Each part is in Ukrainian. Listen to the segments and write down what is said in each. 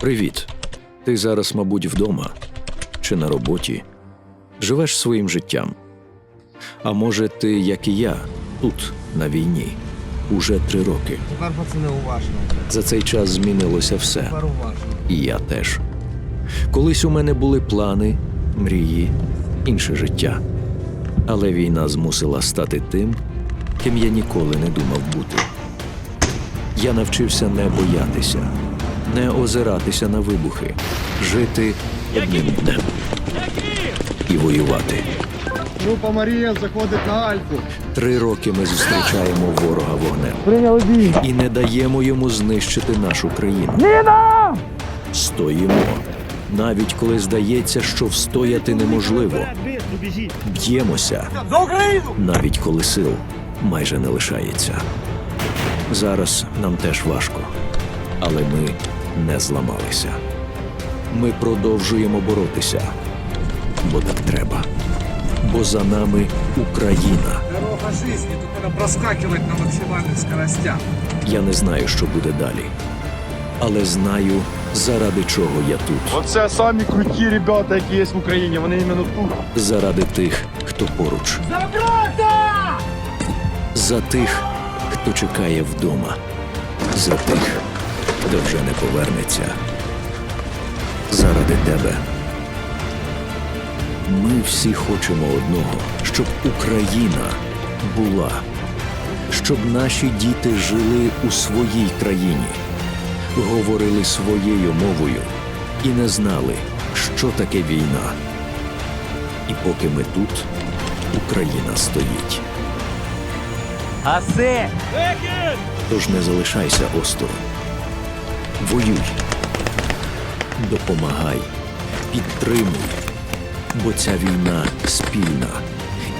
Привіт. Ти зараз, мабуть, вдома чи на роботі. Живеш своїм життям. А може, ти, як і я, тут, на війні, уже три роки. За цей час змінилося все. Тепер уважно. І я теж. Колись у мене були плани, мрії, інше життя. Але війна змусила стати тим, ким я ніколи не думав бути. Я навчився не боятися, не озиратися на вибухи, жити одним днем і воювати. Група Марія заходить на Альфу. Три роки ми зустрічаємо ворога вогнем Прийняли бій. і не даємо йому знищити нашу країну. Ніна! Стоїмо. Навіть коли здається, що встояти неможливо. Б'ємося. Навіть коли сил майже не лишається. Зараз нам теж важко, але ми не зламалися. Ми продовжуємо боротися, бо так треба. Бо за нами Україна. Дорога жизни, тут надо проскакивать на максимальных скоростях. Я не знаю, що буде далі. Але знаю, заради чого я тут. Оце самі круті ребята, які є в Україні. Вони іменно тут. Заради тих, хто поруч. За тих, хто чекає вдома. За тих, хто вже не повернеться. Заради тебе. Ми всі хочемо одного, щоб Україна була, щоб наші діти жили у своїй країні, говорили своєю мовою і не знали, що таке війна. І поки ми тут, Україна стоїть. Асе! Тож не залишайся осторонь. Воюй, допомагай, підтримуй, бо ця війна спільна,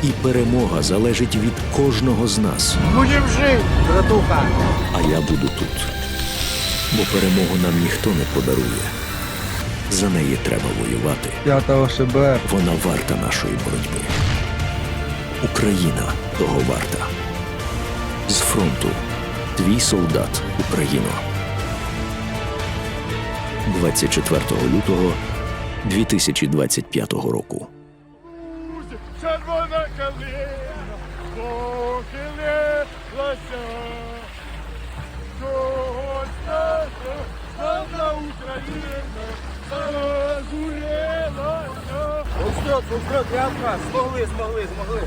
і перемога залежить від кожного з нас. Будем жить, братуха! А я буду тут. Бо перемогу нам ніхто не подарує. За неї треба воювати. 5 ОШБ. Вона варта нашої боротьби. Україна того варта. З фронту. Твій солдат Україно. 24 лютого 2025 року. Червона Україна! Ну ну змогли, змогли, змогли.